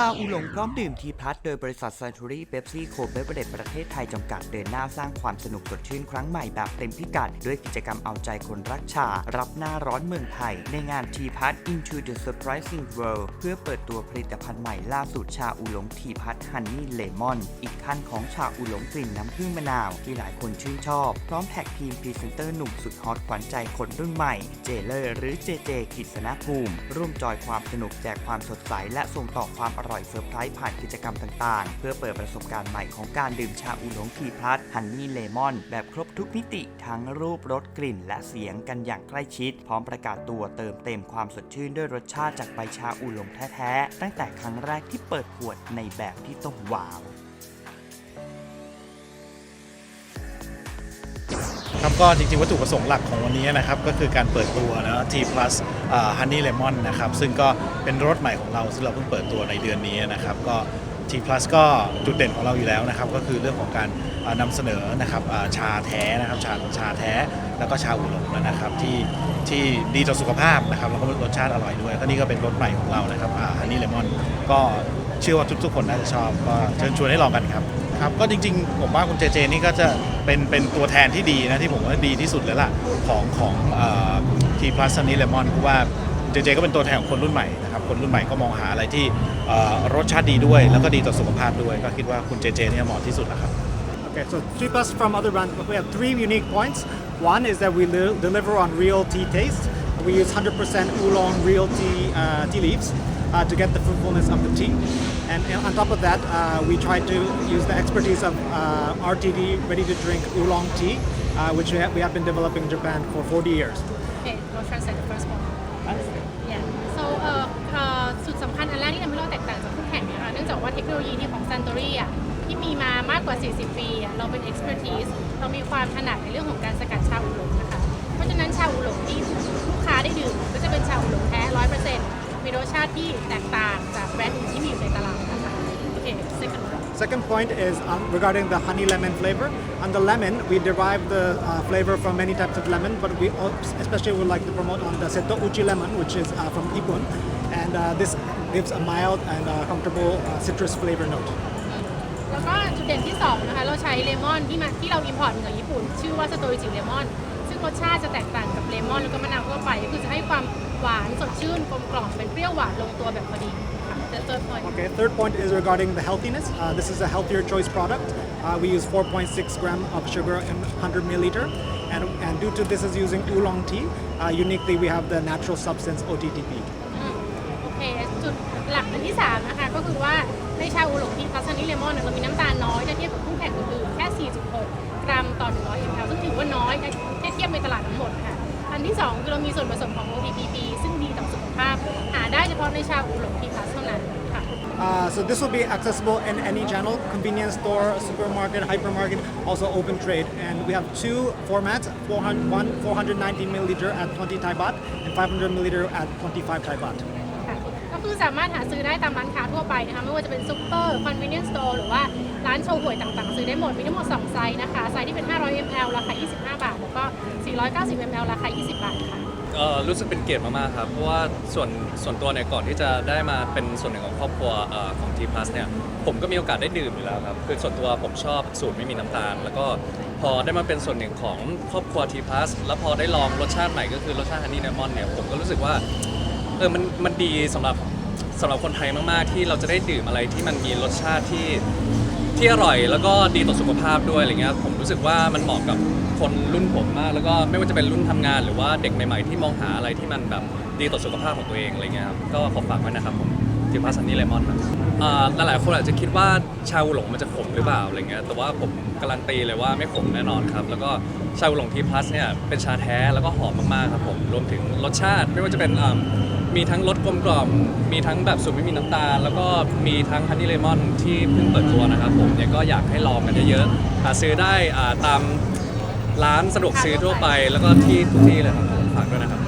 ชาอูหลงพร้อมดื่มทีพลัสโดยบริษัทซันทูรี่เบปซี่โคเบเบเรตประเทศไทยจำกัดเดินหน้าสร้างความสนุกสดชื่นครั้งใหม่แบบเต็มพิกัด ด้วยกิจกรรมเอาใจคนรักชา รับหน้าร้อนเมืองไทย ในงานทีพัท Into the Surprising World เพื่อเปิดตัวผลิตภัณฑ์ใหม่ล่าสุดชาอูหลงทีพัทฮันนี่เลมอนอีกขั้นของชาอูหลงกลิ่นน้ำผึ้งมะนาว ที่หลายคนชื่นชอบ พร้อมแท็กทีมพรีเซนเตอร์หนุ่มสุดฮอตขวัญใจคนรุ่นใหม่เจเลอร์หรือเจเจกิษณภูมิ ร่วมจอยความสนุกแจกความสดใสและส่งต่อความอร่อยเซอร์ไพรส์ผ่านกิจกรรมต่างๆ เพื่อเปิดประสบการณ์ใหม่ของการดื่มชาอูหลงทีพลัสฮันนี่เลมอน แบบครบทุกมิติทั้งรูปรสกลิ่น และเสียงกันอย่างใกล้ชิด พร้อมประกาศตัวเติมเต็มความสดชื่นด้วยรสชาติจากใบชาอูหลงแท้ๆตั้งแต่ครั้งแรกที่เปิดขวดในแบบที่ต้องว้าว ครับก็จริงๆ วัตถุประสงค์หลักของวันนี้นะครับก็คือการเปิดตัวนะ T plus Honey Lemon นะครับซึ่งก็เป็นรสใหม่ของเราซึ่งเราเพิ่งเปิดตัวในเดือนนี้นะครับก็ T plus ก็จุดเด่นของเราอยู่แล้วนะครับก็คือเรื่องของการอ่านำเสนอนะครับชาแท้นะครับชาชาแท้แล้วก็ชาอูหลงนะครับที่ที่ดีต่อสุขภาพนะครับแล้วก็รสชาติอร่อยด้วยก็นี่ก็เป็นรสใหม่ของเรานะครับอ่า Honey Lemon ก็เชื่อว่าทุกๆคนน่าจะชอบก็เชิญชวนให้ลองกันครับ ครับก็จริงๆ ผมว่าคุณเจเจนี่ก็จะเป็นเป็นตัวแทนที่ดีนะที่ผมว่าดีที่สุดแล้วล่ะของของทีพลัสซันนี่เลมอนเพราะว่าเจเจก็เป็นตัวแทนของคนรุ่นใหม่นะครับคนรุ่นใหม่ก็มองหาอะไรที่รสชาติดีด้วย แล้วก็ดีต่อสุขภาพด้วย ก็คิดว่าคุณเจเจเนี่ยเหมาะที่สุดแล้วครับ Okay, so three plus from other brands, we have three unique points. One is that we deliver on real tea taste. We use 100% oolong real tea uh, tea leaves to get the fruitfulness of the tea. And uh, on top of that, uh, we try to use the expertise of uh, RTD ready to drink oolong tea, uh, which we have, we have been developing in Japan for 40 years. Okay, we'll translate the first one. Yeah. So เอ่อเอ่อสุดสำคัญอันแรกที่ทำให้เราแตกต่างจากคู่แข่งเนี่ยค่ะเนื่องจากว่าเทคโนโลยีที่ของ Suntory อ่ะที่มีมามากกว่า 40 ปีอ่ะเราเป็น expertise เรามีความถนัดในเรื่องของการสกัดชาอูหลงนะคะ เพราะฉะนั้นชาอูหลงที่ลูกค้าได้ดื่มก็จะเป็นชาอูหลงแท้ 100%มีร สชาติที่แตกต่างจากแบรนด์อื่นที่มีอยู่ในตลาดนะคะโอเค second one Second point is um, regarding the honey lemon flavor. On the lemon, we derive the uh, flavor from many types of lemon, but we al- especially would like to promote on the Seto Uchi lemon, which is uh, from Ipun, and uh, this gives a mild and uh, comfortable uh, citrus flavor note. แล้วก็จุดเด่นที่2นะคะเราใช้เลมอนที่มาที่เราอิมพอร์ตมาจากญี่ปุ่น ชื่อว่าสโตริจิเลมอนซึ่งรสชาติจะแตกต่างกับเลมอนแล้วก็มะนาวทั่วไปก็คือจะให้ความ หวานสดชื่นกลมกล่อมเป็นเปรี้ยวหวานลงตัวแบบพอดีค่ะ The third point Okay, third point is regarding the healthiness. Uh, this is a healthier choice product. Uh, we use 4.6 gram of sugar in 100 milliliter, and, and due to this is using oolong tea, uh, uniquely we have the natural substance OTTP. อืมโอเคจุดหลักอันที่3นะคะก็คือว่าในชาอูหลงทีพัสนี่เลมอนเรามีน้ำตาลน้อยถ้าเทียบกับคู่แข่งอื่นๆแค่ 4.6 กรัมต่อ 100 ml ซึ่งถือว่าน้อยถ้าเทียบในตลาดทั้งหมดค่ะ อันที่ 2 คือเรามีส่วนผสมของ OTPP ซึ่งดีต่อสุขภาพ หาได้เฉพาะในชาอูหลงทีพัสเท่านั้นค่ะ Uh, so this will be accessible in any channel, convenience store, supermarket, hypermarket, also open trade. And we have two formats, 400, one 490 milliliter at 20 Thai baht and 500 milliliter at 25 Thai baht. ก็คือสามารถหาซื้อได้ตามร้านค้าทั่วไปนะคะไม่ว่าจะเป็นซุปเปอร์คอนเวเนียนสโตร์หรือว่าร้านโชว์หวยต่างๆ ซื้อได้หมด มีทั้งหมด 2 ไซส์นะคะ ไซส์ที่เป็น 500 ml ราคา 25 บาท แล้วก็ 490 ml ราคา 20 บาทค่ะ เอ่อรู้สึกเป็นเกียรติมากๆครับเพราะว่าส่วนส่วนตัวเนี่ยก่อนที่จะได้มาเป็นส่วนหนึ่งของครอบครัวเอ่อของ T Plus เนี่ยผมก็มีโอกาสได้ดื่มอยู่แล้วครับคือส่วนตัวผมชอบสูตรไม่มีน้ำตาล แล้วก็พอได้มาเป็นส่วนหนึ่งของครอบครัว T Plus แล้วพอได้ลองรสชาติใหม่ก็คือรสชาติฮันนี่เลมอนเนี่ยผมก็รู้สึกว่า เออมันมันดีสำหรับสำหรับคนไทยมากๆ ที่เราจะได้ดื่มอะไรที่มันมีรสชาติที่ที่อร่อยแล้วก็ดีต่อสุขภาพด้วยอะไรเงี้ยผมรู้สึกว่ามันเหมาะกับคนรุ่นผมมาก แล้วก็ไม่ว่าจะเป็นรุ่นทำงาน หรือว่าเด็กใหม่ๆที่มองหาอะไรที่มันแบบดีต่อสุขภาพของตัวเองอะไรเงี้ยครับก็ขอฝากไว้นะครับผมทิพาซันนี่เลมอนครับอ่าหลายๆคนอาจจะคิดว่าชาอูหลงมันจะขมหรือเปล่าอะไรเงี้ยแต่ว่าผมการันตีเลยว่าไม่ขมแน่นอนครับแล้วก็ชาอูหลงทีพลัสเนี่ยเป็นชาแท้แล้วก็หอมมากๆครับผมรวมถึงรสชาติไม่ว่าจะเป็นอ่า มีทั้งรสกลมกล่อม มีทั้งแบบสูตรไม่มีน้ำตาล แล้วก็มีทั้งฮันนี่เลมอนที่เพิ่งเปิดตัวนะครับผมเนี่ยก็อยากให้ลองกันเยอะๆหาซื้อได้อ่าตามร้านสะดวกซื้อทั่วไป แล้วก็ที่ทุกที่เลยครับผมฝากด้วยนะครับ